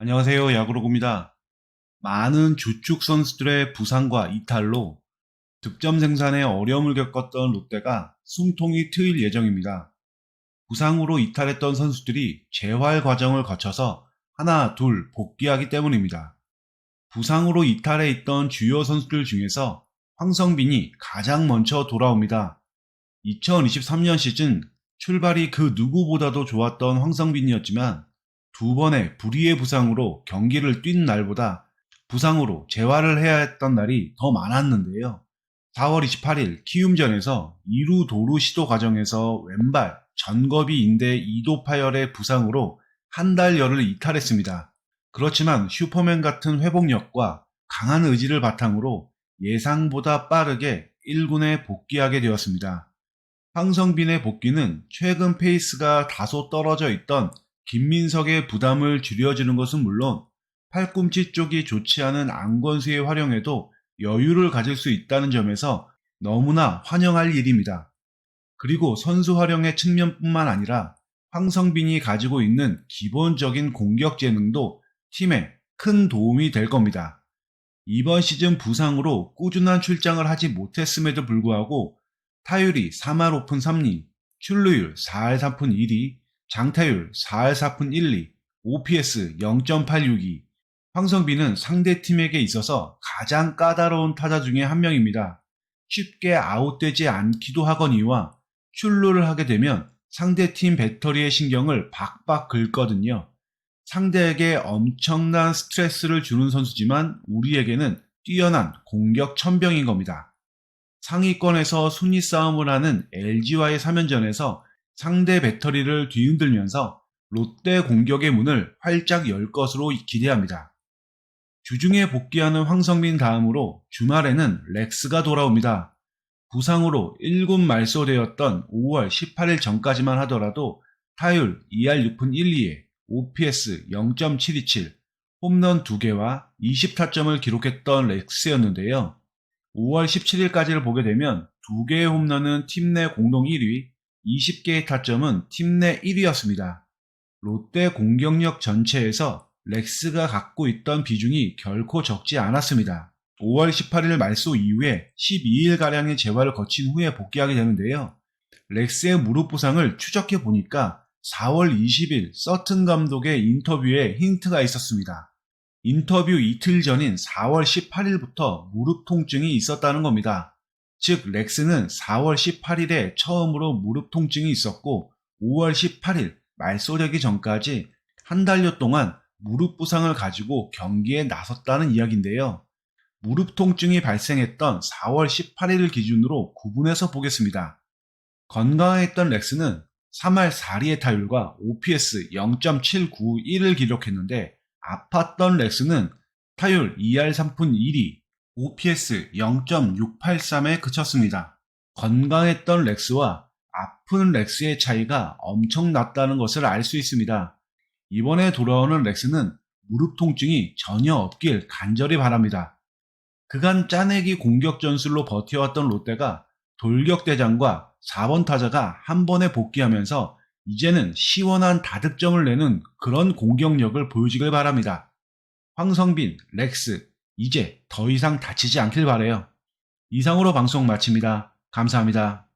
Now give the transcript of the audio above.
안녕하세요. 야구로구입니다. 많은 주축 선수들의 부상과 이탈로 득점 생산에 어려움을 겪었던 롯데가 숨통이 트일 예정입니다. 부상으로 이탈했던 선수들이 재활 과정을 거쳐서 하나, 둘 복귀하기 때문입니다. 부상으로 이탈해 있던 주요 선수들 중에서 황성빈이 가장 먼저 돌아옵니다. 2023년 시즌 출발이 그 누구보다도 좋았던 황성빈이었지만 두 번의 불의의 부상으로 경기를 뛴 날보다 부상으로 재활을 해야 했던 날이 더 많았는데요. 4월 28일 키움전에서 2루 도루 시도 과정에서 왼발 전거비 인대 이도 파열의 부상으로 한달 열을 이탈했습니다. 그렇지만 슈퍼맨 같은 회복력과 강한 의지를 바탕으로 예상보다 빠르게 1군에 복귀하게 되었습니다. 황성빈의 복귀는 최근 페이스가 다소 떨어져 있던 김민석의 부담을 줄여주는 것은 물론 팔꿈치 쪽이 좋지 않은 안건수의 활용에도 여유를 가질 수 있다는 점에서 너무나 환영할 일입니다. 그리고 선수 활용의 측면뿐만 아니라 황성빈이 가지고 있는 기본적인 공격 재능도 팀에 큰 도움이 될 겁니다. 이번 시즌 부상으로 꾸준한 출장을 하지 못했음에도 불구하고 타율이 3할 오픈 3리, 출루율 4할 3푼 1리, 장타율 4할 4푼 1리, OPS 0.862. 황성빈은 상대 팀에게 있어서 가장 까다로운 타자 중에 한 명입니다. 쉽게 아웃되지 않기도 하거니와 출루를 하게 되면 상대 팀 배터리의 신경을 박박 긁거든요. 상대에게 엄청난 스트레스를 주는 선수지만 우리에게는 뛰어난 공격 천병인 겁니다. 상위권에서 순위 싸움을 하는 LG와의 3연전에서 상대 배터리를 뒤흔들면서 롯데 공격의 문을 활짝 열 것으로 기대합니다. 주중에 복귀하는 황성민 다음으로 주말에는 렉스가 돌아옵니다. 부상으로 1군 말소되었던 5월 18일 전까지만 하더라도 타율 2할 6푼 1리에 OPS 0.727, 홈런 2개와 20타점을 기록했던 렉스였는데요. 5월 17일까지를 보게 되면 2개의 홈런은 팀 내 공동 1위, 20개의 타점은 팀 내 1위였습니다. 롯데 공격력 전체에서 렉스가 갖고 있던 비중이 결코 적지 않았습니다. 5월 18일 말소 이후에 12일가량의 재활을 거친 후에 복귀하게 되는데요. 렉스의 무릎 부상을 추적해 보니까 4월 20일 서튼 감독의 인터뷰에 힌트가 있었습니다. 인터뷰 이틀 전인 4월 18일부터 무릎 통증이 있었다는 겁니다. 즉, 렉스는 4월 18일에 처음으로 무릎 통증이 있었고, 5월 18일 말소되기 전까지 한 달여 동안 무릎 부상을 가지고 경기에 나섰다는 이야기인데요. 무릎 통증이 발생했던 4월 18일 기준으로 구분해서 보겠습니다. 건강했던 렉스는 3할 4리의 타율과 OPS 0.791을 기록했는데 아팠던 렉스는 타율 2할 3푼 1위, OPS 0.683에 그쳤습니다. 건강했던 렉스와 아픈 렉스의 차이가 엄청 났다는 것을 알 수 있습니다. 이번에 돌아오는 렉스는 무릎 통증이 전혀 없길 간절히 바랍니다. 그간 짜내기 공격 전술로 버텨왔던 롯데가 돌격대장과 4번 타자가 한 번에 복귀하면서 이제는 시원한 다득점을 내는 그런 공격력을 보여주길 바랍니다. 황성빈, 렉스, 이제 더 이상 다치지 않길 바래요. 이상으로 방송 마칩니다. 감사합니다.